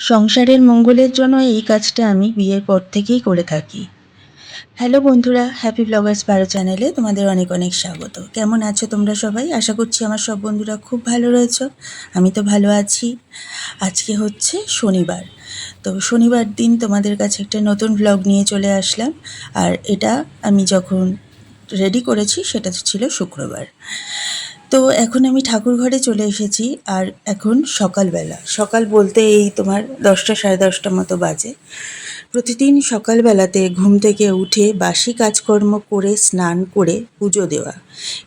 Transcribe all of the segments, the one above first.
সংসারের মঙ্গলের জন্য এই কাজটা আমি বিয়ের পর থেকেই করে থাকি। হ্যালো বন্ধুরা হ্যাপি ব্লগার্স বারো চ্যানেলে তোমাদের অনেক অনেক স্বাগত। কেমন আছো তোমরা সবাই? আশা করছি আমার সব বন্ধুরা খুব ভালো রয়েছো। আমি তো ভালো আছি। আজকে হচ্ছে শনিবার। তো শনিবার দিন তোমাদের কাছে একটা নতুন ব্লগ নিয়ে চলে আসলাম। আর এটা আমি যখন রেডি করেছি, সেটা ছিল শুক্রবার। তো এখন আমি ঠাকুর ঘরে চলে এসেছি আর এখন সকালবেলা। সকাল বলতে এই তোমার দশটা সাড়ে দশটা মতো বাজে। প্রতিদিন সকালবেলাতে ঘুম থেকে উঠে বাসি কাজকর্ম করে, স্নান করে, পুজো দেওয়া।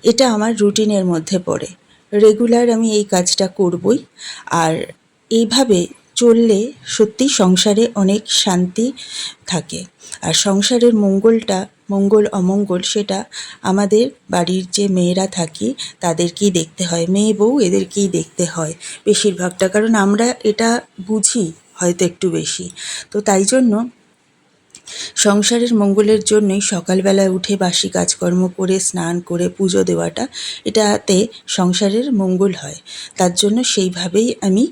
এটা আমার রুটিনের মধ্যে পড়ে। রেগুলার আমি এই কাজটা করবই। আর এইভাবে চললে সত্যি সংসারে অনেক শান্তি থাকে। আর সংসারের মঙ্গলটা মঙ্গল অমঙ্গল সেটা আমাদের বাড়ির যে মেয়েরা থাকি তাদেরকেই দেখতে হয়। মেয়ে বউ এদেরকেই দেখতে হয় বেশিরভাগটা, কারণ আমরা এটা বুঝি হয়তো একটু বেশি। তো তাই জন্য সংসারের মঙ্গলের জন্যই সকালবেলায় উঠে বাসি কাজকর্ম করে, স্নান করে, পুজো দেওয়াটা, এটাতে সংসারের মঙ্গল হয়। তার জন্য সেইভাবেই আমি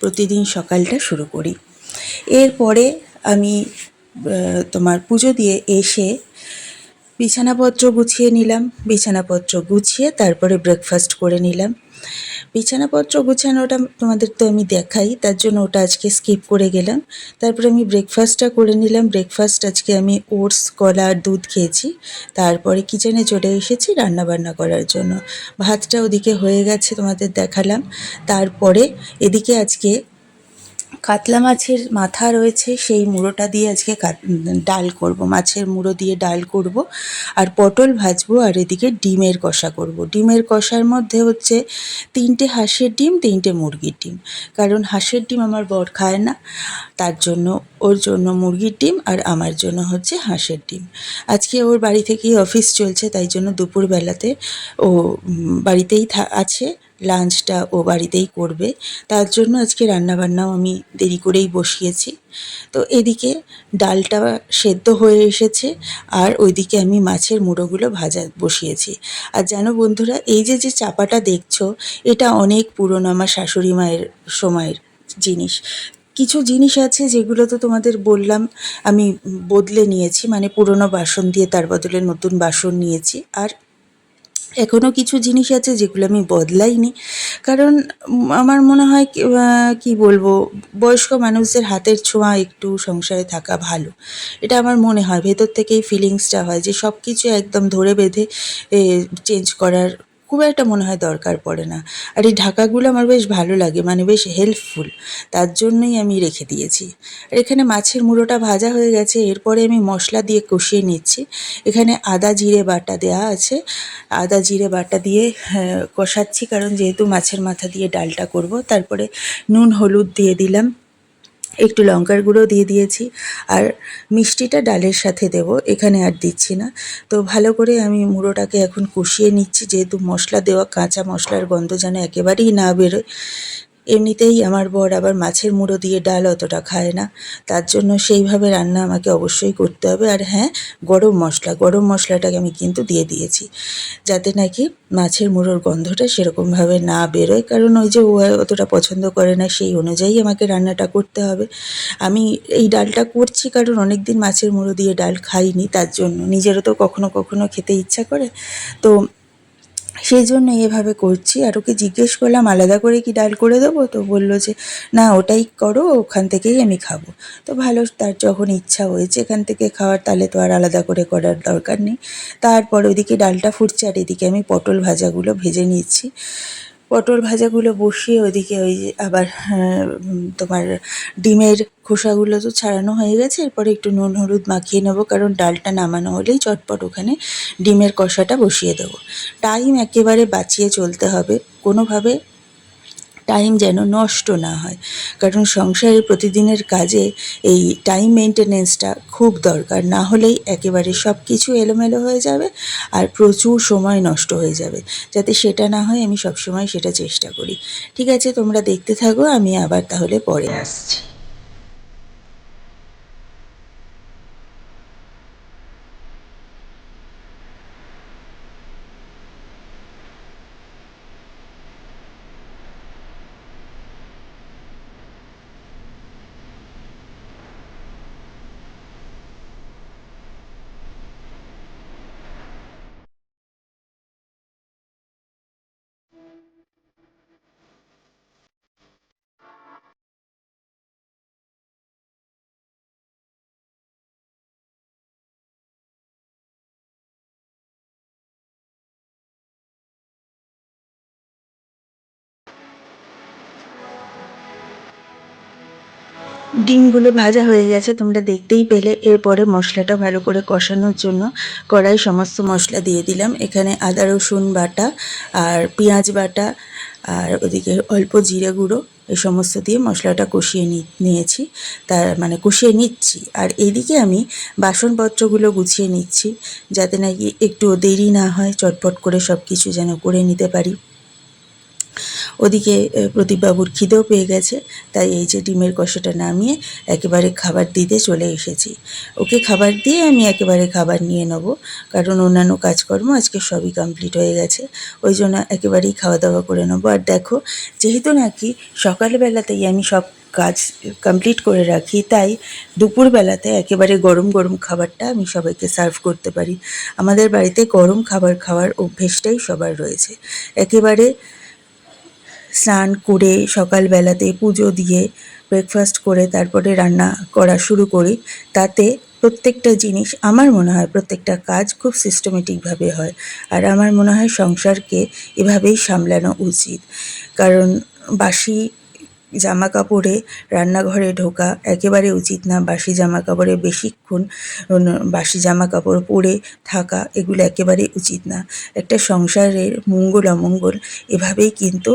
প্রতিদিন সকালটা শুরু করি। এরপরে আমি তোমার পুজো দিয়ে এসে বিছানাপত্র গুছিয়ে নিলাম। বিছানাপত্র গুছিয়ে তারপরে ব্রেকফাস্ট করে নিলাম। বিছানাপত্র গুছানোটা তোমাদের তো আমি দেখাই, তার জন্য ওটা আজকে স্কিপ করে গেলাম। তারপরে আমি ব্রেকফাস্টটা করে নিলাম। ব্রেকফাস্ট আজকে আমি ওটস, কলা আর দুধ খেয়েছি। তারপরে কিচেনে চলে এসেছি রান্না বান্না করার জন্য। ভাতটা ওদিকে হয়ে গেছে তোমাদের দেখালাম। তারপরে এদিকে আজকে কাতলা মাছের মাথা রয়েছে, সেই মুড়োটা দিয়ে আজকে ডাল করব। মাছের মুড়ো দিয়ে ডাল করব আর পটল ভাজবো আর এদিকে ডিমের কষা করব। ডিমের কষার মধ্যে হচ্ছে তিনটে হাঁসের ডিম, তিনটে মুরগির ডিম। কারণ হাঁসের ডিম আমার বর খায় না, তার জন্য ওর জন্য মুরগির ডিম আর আমার জন্য হচ্ছে হাঁসের ডিম। আজকে ওর বাড়ি থেকেই অফিস চলছে, তাই জন্য দুপুরবেলাতে ও বাড়িতেই আছে। লাঞ্চটা ও বাড়িতেই করবে। তার জন্য আজকে রান্নাবান্নাও আমি দেরি করেই বসিয়েছি। তো এদিকে ডালটা সেদ্ধ হয়ে এসেছে আর ওইদিকে আমি মাছের মুড়োগুলো ভাজা বসিয়েছি। আর জানো বন্ধুরা, এই যে যে চাপাটা দেখছ, এটা অনেক পুরনো আমার শাশুড়ি মায়ের সময়ের জিনিস। কিছু জিনিস আছে যেগুলো তো তোমাদের বললাম, আমি বদলে নিয়েছি মানে পুরনো বাসন দিয়ে তার বদলে নতুন বাসন নিয়েছি। আর এখনও কিছু জিনিস আছে যেগুলো আমি বদলাইনি। কারণ আমার মনে হয় কি বলব, বয়স্ক মানুষদের হাতের ছোঁয়া একটু সংসারে থাকা ভালো। এটা আমার মনে হয়। ভেতর থেকেই ফিলিংসটা হয় যে সব কিছু একদম ধরে বেঁধে চেঞ্জ করার খুব একটা মনে হয় দরকার পড়ে না। আর এই ঢাকাগুলো আমার বেশ ভালো লাগে মানে বেশ হেল্পফুল তার জন্যই আমি রেখে দিয়েছি। আর এখানে মাছের মুড়োটা ভাজা হয়ে গেছে এরপরে আমি মশলা দিয়ে কষিয়ে নিচ্ছি। এখানে আদা জিরে বাটা দেওয়া আছে। আদা জিরে বাটা দিয়ে হ্যাঁ, কষাচ্ছি কারণ যেহেতু মাছের মাথা দিয়ে ডালটা করব তারপরে নুন হলুদ দিয়ে দিলাম। একটু লঙ্কার গুঁড়ো দিয়ে দিয়েছি আর মিষ্টিটা ডালের সাথে দেব, এখানে আর দিচ্ছি না। তো ভালো করে আমি মুড়োটাকে এখন কষিয়ে নিচ্ছি, যেহেতু মশলা দেওয়া, কাঁচা মশলার গন্ধ যেন একেবারেই না বেরোয়। এমনিতেই আমার বর আবার মাছের মুড়ো দিয়ে ডাল অতটা খায় না। তার জন্য সেইভাবে রান্না আমাকে অবশ্যই করতে হবে। আর হ্যাঁ গরম মশলা, গরম মশলাটাকে আমি কিন্তু দিয়ে দিয়েছি। যাতে নাকি মাছের মুড়োর গন্ধটা সেরকমভাবে না বেরোয়। কারণ ওই যে ও অতটা পছন্দ করে না, সেই অনুযায়ী আমাকে রান্নাটা করতে হবে। আমি এই ডালটা করছি কারণ অনেক দিন মাছের মুড়ো দিয়ে ডাল খাইনি, তার জন্য। নিজেরও তো কখনো কখনো খেতে ইচ্ছা করে। তো সেই জন্য এভাবে করছি। আর ওকে জিজ্ঞেস করলাম, আলাদা করে কি ডাল করে দেবো? তো বলল যে, না, ওটাই করো, ওখান থেকেই আমি খাব। তো ভালো, তার যখন ইচ্ছা হয়েছে এখান থেকে খাওয়ার, তাহলে তো আর আলাদা করে করার দরকার নেই। তারপর ওইদিকে ডালটা ফুটছে, আর এদিকে আমি পটল ভাজাগুলো ভেজে নিচ্ছি। পটল ভাজাগুলো বসিয়ে ওইদিকে ওই আবার তোমার ডিমের খোসাগুলো তো ছাড়ানো হয়ে গেছে। এরপরে একটু নুন, হলুদ মাখিয়ে নেব, কারণ ডালটা নামানো হলেই চটপট ওখানে ডিমের কষাটা বসিয়ে দেবো। টাইম একেবারে বাঁচিয়ে চলতে হবে। কোনোভাবে টাইম যেন নষ্ট না হয়। কারণ সংসারের প্রতিদিনের কাজে এই টাইম মেনটেনেন্সটা খুব দরকার। না হলেই একেবারে সব কিছু এলোমেলো হয়ে যাবে আর প্রচুর সময় নষ্ট হয়ে যাবে। যাতে সেটা না হয় আমি সবসময় সেটা চেষ্টা করি। ঠিক আছে, তোমরা দেখতে থাকো, আমি আবার তাহলে পরে আসছি। ডিমগুলো ভাজা হয়ে গেছে, তোমরা দেখতেই পেলে। এরপরে মশলাটা ভালো করে কষানোর জন্য কড়াই সমস্ত মশলা দিয়ে দিলাম। এখানে আদা, রসুন বাটা আর পেঁয়াজ বাটা আর ওদিকে অল্প জিরে গুঁড়ো এই সমস্ত দিয়ে মশলাটা কষিয়ে নিয়েছি। তার মানে কষিয়ে নিচ্ছি। আর এদিকে আমি বাসনপত্রগুলো গুছিয়ে নিচ্ছি, যাতে নাকি একটু দেরি না হয়, চটপট করে সব কিছু যেন করে নিতে পারি। ওদিকে প্রদীপবাবুর খিদেও পেয়ে গেছে, তাই এই যে ডিমের কষাটা নামিয়ে একেবারে খাবার দিতে চলে এসেছি। ওকে খাবার দিয়ে আমি একেবারে খাবার নিয়ে নেব, কারণ অন্যান্য কাজকর্ম আজকে সবই কমপ্লিট হয়ে গেছে, ওই জন্য একেবারেই খাওয়া দাওয়া করে নেব। আর দেখো, যেহেতু নাকি সকালবেলাতেই আমি সব কাজ কমপ্লিট করে রাখি, তাই দুপুরবেলাতে একেবারে গরম গরম খাবারটা আমি সবাইকে সার্ভ করতে পারি। আমাদের বাড়িতে গরম খাবার খাওয়ার অভ্যেসটাই সবার রয়েছে। একেবারে স্নান করে সকালবেলাতে পুজো দিয়ে ব্রেকফাস্ট করে তারপরে রান্না করা শুরু করি। তাতে প্রত্যেকটা জিনিস, আমার মনে হয় প্রত্যেকটা কাজ খুব সিস্টেমেটিকভাবে হয়। আর আমার মনে হয় সংসারকে এভাবেই সামলানো উচিত। কারণ বাসি জামা কাপড়ে রান্নাঘরে ঢোকা একেবারে উচিত না। বাসি জামা কাপড়ে বেশিক্ষণ বাসি জামা কাপড় পরে থাকা এগুলো একেবারে উচিত না। একটা সংসারের মঙ্গল অমঙ্গল এভাবেই কিন্তু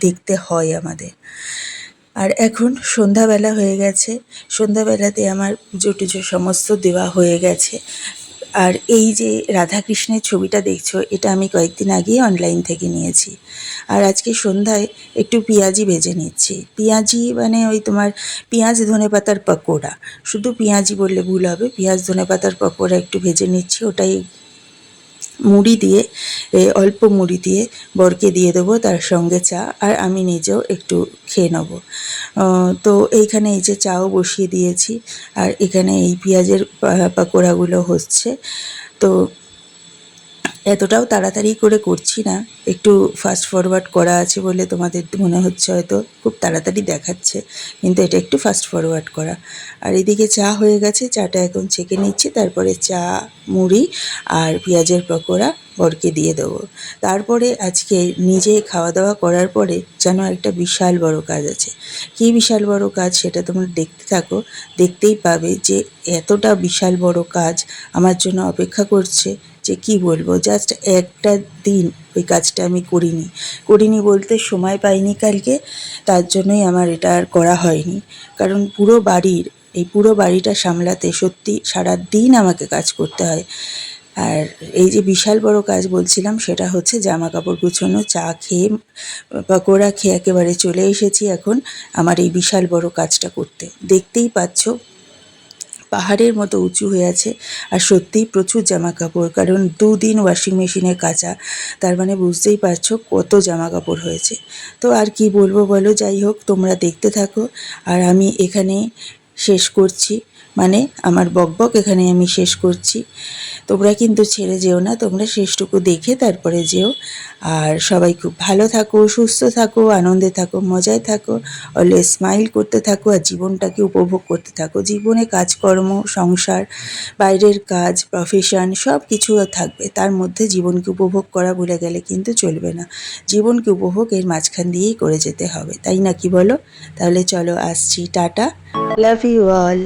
দেখতে হয় আমাদের। আর এখন সন্ধ্যাবেলা হয়ে গেছে। সন্ধ্যাবেলাতে আমার পুজো টুজো সমস্ত দেওয়া হয়ে গেছে। আর এই যে রাধাকৃষ্ণের ছবিটা দেখছ, এটা আমি কয়েকদিন আগেই অনলাইন থেকে নিয়েছি। আর আজকে সন্ধ্যায় একটু পেঁয়াজি ভেজে নিচ্ছি। পেঁয়াজি মানে ওই তোমার পেঁয়াজ ধনে পাতার পকোড়া। শুধু পেঁয়াজি বললে ভুল হবে, পেঁয়াজ ধনে পাতার পকোড়া একটু ভেজে নিচ্ছি, ওটাই মুড়ি দিয়ে অল্প মুড়ি দিয়ে বরকে দিয়ে দেবো তার সঙ্গে চা, আর আমি নিজেও একটু খেয়ে নেব। তো এইখানে এই যে চাও বসিয়ে দিয়েছি, আর এখানে এই পেঁয়াজের পাকোড়াগুলো হচ্ছে। তো এতটাও তাড়াতাড়ি করে করছি না। একটু ফাস্ট ফরওয়ার্ড করা আছে বলে তোমাদের মনে হচ্ছে হয়তো, খুব তাড়াতাড়ি দেখাচ্ছে, কিন্তু এটা একটু ফাস্ট ফরওয়ার্ড করা। আর এদিকে চা হয়ে গেছে, চাটা এখন ছেঁকে নিচ্ছি, তারপরে চা, মুড়ি আর পেঁয়াজের পকোড়া বরকে দিয়ে দেবো। তারপরে আজকে নিজে খাওয়া দাওয়া করার পরে যেন একটা বিশাল বড় কাজ আছে। কী বিশাল বড় কাজ সেটা তোমরা দেখতে থাকো। দেখতেই পাবে যে এতটা বিশাল বড় কাজ আমার জন্য অপেক্ষা করছে যে কি বলব? জাস্ট একটা দিন ওই কাজটা আমি করিনি। করিনি বলতে সময় পাইনি কালকে, তার জন্যই আমার এটা আর করা হয়নি। কারণ পুরো বাড়ির, এই পুরো বাড়িটা সামলাতে সত্যি সারা দিন আমাকে কাজ করতে হয়। আর এই যে বিশাল বড় কাজ বলছিলাম, সেটা হচ্ছে জামা কাপড় গুছোনো, চা খেয়ে, পকোড়া খেয়ে একেবারে চলে এসেছি এখন আমার এই বিশাল বড় কাজটা করতে। দেখতেই পাচ্ছ, পাহাড়ের মতো উঁচু হয়ে আছে আর সত্যিই প্রচুর জামা কাপড় কারণ দুদিন ওয়াশিং মেশিনে কাচা, তার মানে বুঝতেই পারছ কত জামা কাপড় হয়েছে। তো আর কি বলব বলো, যাই হোক, তোমরা দেখতে থাকো। আর আমি এখানে শেষ করছি। মানে আমার বকবক এখানে আমি শেষ করছি। তোমরা কিন্তু ছেড়ে যেও না, তোমরা শেষটুকু দেখে তারপরে যেও। আর সবাই খুব ভালো থাকো, সুস্থ থাকো, আনন্দে থাকো, মজায় থাকো অলওয়েজ স্মাইল করতে থাকো আর জীবনটাকে উপভোগ করতে থাকো। জীবনে কাজকর্ম, সংসার, বাইরের কাজ প্রফেশন সব কিছু থাকবে। তার মধ্যে জীবনকে উপভোগ করা ভুলে গেলে কিন্তু চলবে না। জীবনকে উপভোগ এর মাঝখান দিয়েই করে যেতে হবে, তাই না কি বলো? তাহলে চলো আসছি, টাটা। Love you all